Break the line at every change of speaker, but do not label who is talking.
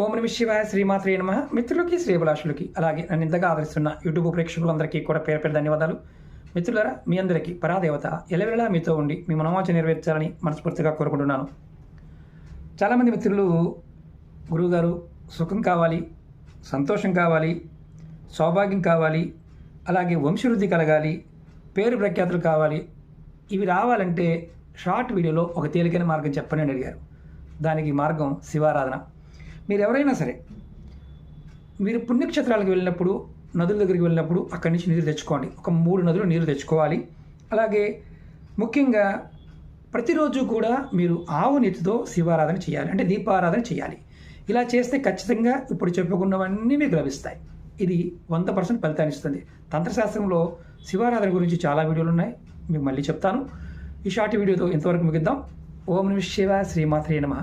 ఓం Nami శివాయ శ్రీమాత్రే నమ. మిత్రులకి శ్రీభిలాషులకి అలాగే నన్ను ఇంతగా ఆదరిస్తున్న యూట్యూబ్ ప్రేక్షకులందరికీ కూడా పేరు పేరు ధన్యవాదాలు. మిత్రులారా మీ అందరికీ పరాదేవత ఎలవెలా మీతో ఉండి మీ మనోవాచ నెరవేర్చాలని మనస్ఫూర్తిగా కోరుకుంటున్నాను. చాలామంది మిత్రులు గురువుగారు సుఖం కావాలి సంతోషం కావాలి సౌభాగ్యం కావాలి అలాగే వంశవృద్ధి కలగాలి పేరు ప్రఖ్యాతులు కావాలి. ఇవి రావాలంటే షార్ట్ వీడియోలో ఒక తేలికైన మార్గం చెప్పని అని అడిగారు. దానికి మార్గం శివారాధన. మీరు ఎవరైనా సరే మీరు పుణ్యక్షేత్రాలకు వెళ్ళినప్పుడు నదుల దగ్గరికి వెళ్ళినప్పుడు అక్కడి నుంచి నీరు తెచ్చుకోండి. ఒక మూడు నదులు నీరు తెచ్చుకోవాలి. అలాగే ముఖ్యంగా ప్రతిరోజు కూడా మీరు ఆవు నెత్తితో శివారాధన చేయాలి. అంటే దీపారాధన చేయాలి. ఇలా చేస్తే ఖచ్చితంగా ఇప్పుడు చెప్పుకున్నవన్నీ మీకు లభిస్తాయి. ఇది వంద పర్సెంట్ ఫలితాన్ని ఇస్తుంది. తంత్రశాస్త్రంలో శివారాధన గురించి చాలా వీడియోలు ఉన్నాయి. మీకు మళ్ళీ చెప్తాను. ఈ షార్ట్ వీడియోతో ఇంతవరకు ముగిద్దాం. ఓం నమ శివ శ్రీమాత్రే నమ.